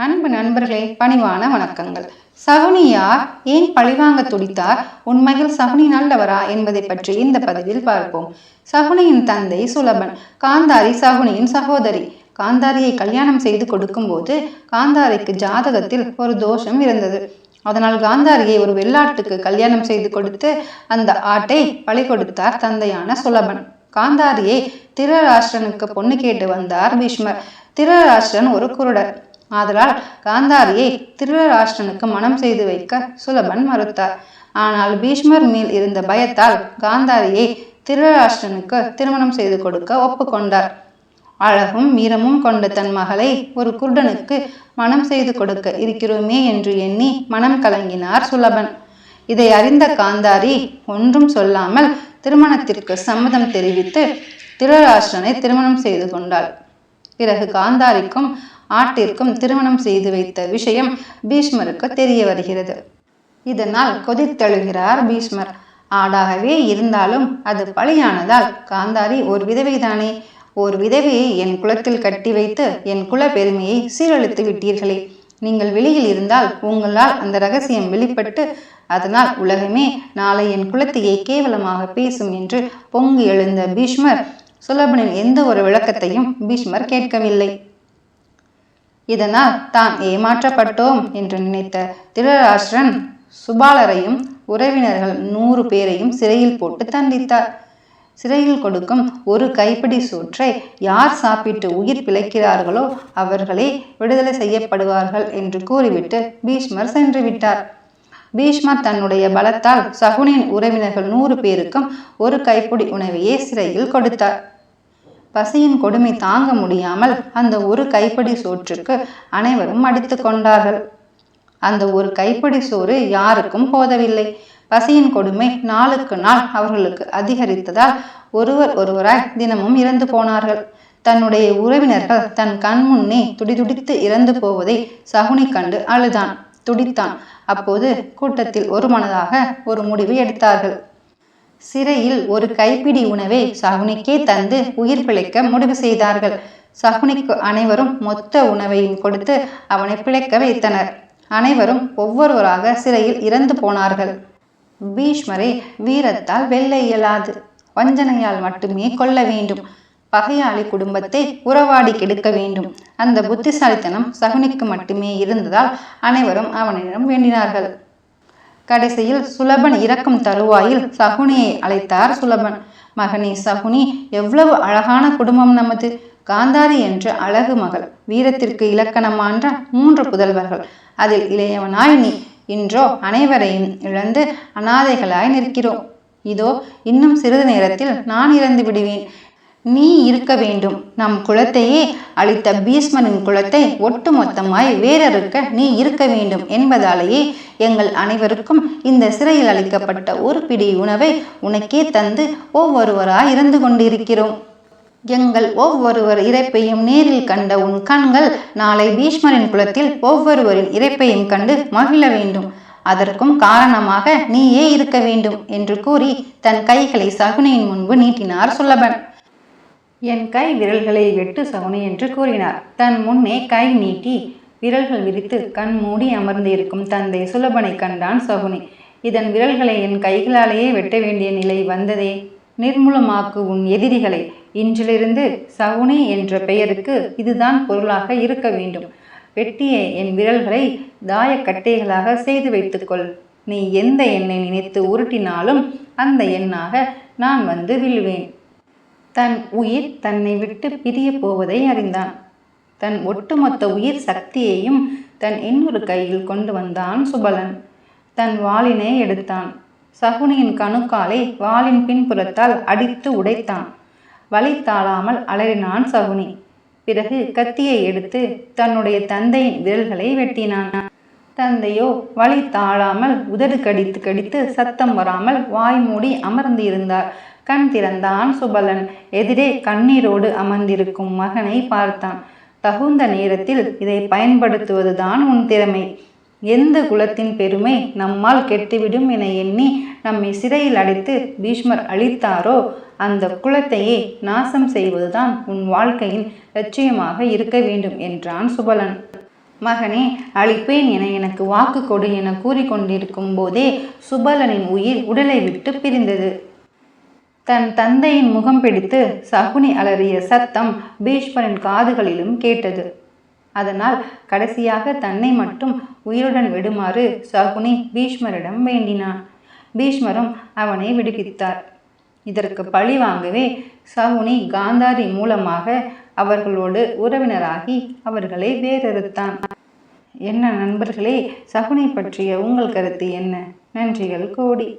அன்பு நண்பர்களே பணிவான வணக்கங்கள். சகுனி யார் ஏன் பழிவாங்க துடித்தார்? உண்மையில் சகுனி நல்லவரா என்பதை பற்றி இந்த பதிவில் பார்ப்போம். சகுனியின் தந்தை சுலபன் காந்தாரி சகுனியின் சகோதரி. காந்தாரியை கல்யாணம் செய்து கொடுக்கும்போது காந்தாரிக்கு ஜாதகத்தில் ஒரு தோஷம் இருந்தது. அதனால் காந்தாரியை ஒரு வெள்ளாட்டுக்கு கல்யாணம் செய்து கொடுத்து அந்த ஆட்டை பழி கொடுத்தார் தந்தையான சுலபன். காந்தாரியை திருராஷ்டிரனுக்கு பொண்ணு கேட்டு வந்தார் பீஷ்மர். திருராஷ்டிரன் ஒரு குருடர். ஆதலால் காந்தாரியை திருராஷ்டிரனுக்கு மனம் செய்து வைக்க சுலபன் மறுத்தார். ஆனால் பீஷ்மர் மேல் இருந்த பயத்தால் காந்தாரியை திருராஷ்டிரனுக்கு திருமணம் செய்து கொடுக்க ஒப்புக்கொண்டார். அழகும் வீரமும் கொண்ட தன் மகளை ஒரு குருடனுக்கு மனம் செய்து கொடுக்க இருக்கிறோமே என்று எண்ணி மனம் கலங்கினார் சுலபன். இதை அறிந்த காந்தாரி ஒன்றும் சொல்லாமல் திருமணத்திற்கு சம்மதம் தெரிவித்து திருராஷ்டிரனை திருமணம் செய்து கொண்டாள். பிறகு காந்தாரிக்கும் ஆட்டிற்கும் திருமணம் செய்து வைத்த விஷயம் பீஷ்மருக்கு தெரிய வருகிறது. இதனால் கொதித்தழுகிறார் பீஷ்மர். ஆடாகவே இருந்தாலும் அது பலியானதால் காந்தாரி ஒரு விதவைதானே? ஒரு விதவையை என் குலத்தில் கட்டி வைத்து என் குல பெருமையை சீரழித்து விட்டீர்களே. நீங்கள் வெளியில் இருந்தால் உங்களால் அந்த ரகசியம் வெளிப்பட்டு அதனால் உலகமே நாளை என் குலத்தையே கேவலமாக பேசும் என்று பொங்கி எழுந்த பீஷ்மர் சுலபனின் எந்த ஒரு விளக்கத்தையும் பீஷ்மர் கேட்கவில்லை. இதனால் தான் ஏமாற்றப்பட்டோம் என்று நினைத்த திருராஷ்டிரன் சுபாலரையும் உறவினர்கள் நூறு பேரையும் சிறையில் போட்டு தண்டித்தார். சிறையில் கொடுக்கும் ஒரு கைப்பிடி சூற்றை யார் சாப்பிட்டு உயிர் பிழைக்கிறார்களோ அவர்களே விடுதலை செய்யப்படுவார்கள் என்று கூறிவிட்டு பீஷ்மர் சென்று விட்டார். பீஷ்மர் தன்னுடைய பலத்தால் சகுனின் உறவினர்கள் நூறு பேருக்கும் ஒரு கைப்பிடி உணவையே சிறையில் கொடுத்தார். பசியின் கொடுமை தாங்க முடியாமல் அந்த ஒரு கைப்படி சோற்றுக்கு அனைவரும் அடித்து கொண்டார்கள். அந்த ஒரு கைப்படி சோறு யாருக்கும் போதவில்லை. பசியின் கொடுமை நாளுக்கு நாள் அவர்களுக்கு அதிகரித்ததால் ஒருவர் ஒருவராய் தினமும் இறந்து போனார்கள். தன்னுடைய உறவினர்கள் தன் கண் முன்னே துடிதுடித்து இறந்து போவதை சகுனி கண்டு அழுதான். துடித்தான். அப்போது கூட்டத்தில் ஒரு மனதாக ஒரு முடிவு எடுத்தார்கள். சிறையில் ஒரு கைப்பிடி உணவை சகுனிக்கே தந்து உயிர் பிழைக்க முடிவு செய்தார்கள். சகுனிக்கு அனைவரும் மொத்த உணவையும் கொடுத்து அவனை பிழைக்க வைத்தனர். அனைவரும் ஒவ்வொருவராக சிறையில் இறந்து போனார்கள். பீஷ்மரை வீரத்தால் வெல்ல இயலாது. வஞ்சனையால் மட்டுமே கொல்ல வேண்டும். பகையாளி குடும்பத்தை உறவாடி கெடுக்க வேண்டும். அந்த புத்திசாலித்தனம் சகுனிக்கு மட்டுமே இருந்ததால் அனைவரும் அவனிடம் வேண்டினார்கள். கடைசியில் சுலபன் இறக்கும் தருவாயில் சகுனியை அழைத்தார் சுலபன். மகனே சகுனி எவ்வளவு அழகான குடும்பம் நமது. காந்தாரி என்று அழகு மகள் வீரத்திற்கு இலக்கணமான்ற மூன்று புதல்வர்கள். அதில் இளையவனாய் நீ இன்றோ அனைவரையும் இழந்து அனாதைகளாய் நிற்கிறோம். இதோ இன்னும் சிறிது நேரத்தில் நான் இறந்து விடுவேன். நீ இருக்க வேண்டும். நம் குலத்தையே அளித்த பீஷ்மனின் குலத்தை ஒட்டுமொத்தமாய் வேறறுக்க நீ இருக்க வேண்டும் என்பதாலேயே எங்கள் அனைவருக்கும் இந்த சிறையில் அளிக்கப்பட்ட ஒரு பிடி உணவை உனக்கே தந்து ஒவ்வொருவராய் இறந்து கொண்டிருக்கிறோம். எங்கள் ஒவ்வொருவர் இறைப்பையும் நேரில் கண்ட உன் கண்கள் நாளை பீஷ்மரின் குலத்தில் ஒவ்வொருவரின் இறைப்பையும் கண்டு மகிழ வேண்டும். அதற்கும் காரணமாக நீயே இருக்க வேண்டும் என்று கூறி தன் கைகளை சகுனியின் முன்பு நீட்டினார் சுல்லபன். என் கை விரல்களை வெட்டு சகுனி என்று கூறினார். தன் முன்னே கை நீட்டி விரல்கள் விரித்து கண் மூடி அமர்ந்திருக்கும் தந்தை சுலபனை கண்டான் சகுனி. இதன் விரல்களை என் கைகளாலேயே வெட்ட வேண்டிய நிலை வந்ததே. நிர்மூலமாக்கு உன் எதிரிகளை. இன்றிலிருந்து சகுனி என்ற பெயருக்கு இதுதான் பொருளாக இருக்க வேண்டும். வெட்டிய என் விரல்களை தாயக்கட்டைகளாக செய்து வைத்துக்கொள். நீ எந்த எண்ணை நினைத்து உருட்டினாலும் அந்த எண்ணாக நான் வந்து விழுவேன். தன் உயிர் தன்னை விட்டு பிரிய போவதை அறிந்தான். தன் ஒட்டுமொத்த உயிர் சக்தியையும் தன் இன்னொரு கையில் கொண்டு வந்தான் சுபலன். தன் வாளினை எடுத்தான். சகுனியின் கணுக்காலை வாளின் பின்புறத்தால் அடித்து உடைத்தான். வழி தாழாமல் அலறினான் சகுனி. பிறகு கத்தியை எடுத்து தன்னுடைய தந்தையின் விரல்களை வெட்டினான். தந்தையோ வழி தாழாமல் உதடு கடித்து கடித்து சத்தம் வராமல் வாய் மூடி அமர்ந்து இருந்தார் கண் திறந்தான் சுபலன். எதிரே கண்ணீரோடு அமர்ந்திருக்கும் மகனை பார்த்தான். தகுந்த நேரத்தில் இதை பயன்படுத்துவதுதான் உன் திறமை. எந்த குலத்தின் பெருமை நம்மால் கெட்டுவிடும் என எண்ணி நம்மை சிறையில் அடைத்து பீஷ்மர் அளித்தாரோ அந்த குலத்தையே நாசம் செய்வதுதான் உன் வாழ்க்கையின் லட்சியமாக இருக்க வேண்டும் என்றான் சுபலன். மகனே அழிப்பேன் என எனக்கு வாக்கு கொடு என கூறிக்கொண்டிருக்கும் போதே சுபலனின் உயிர் உடலை விட்டு பிரிந்தது. தன் தந்தையின் முகம் பிடித்து சகுனி அலறிய சத்தம் பீஷ்மரின் காதுகளிலும் கேட்டது. அதனால் கடைசியாக தன்னை மட்டும் உயிருடன் விடுமாறு சகுனி பீஷ்மரிடம் வேண்டினான். பீஷ்மரும் அவனை விடுவித்தார். இதற்கு பழி வாங்கவே சகுனி காந்தாரி மூலமாக அவர்களோடு உறவினராகி அவர்களை வேறறுத்தான். என்ன நண்பர்களே சகுனி பற்றிய உங்கள் கருத்து என்ன? நன்றிகள் கோடி.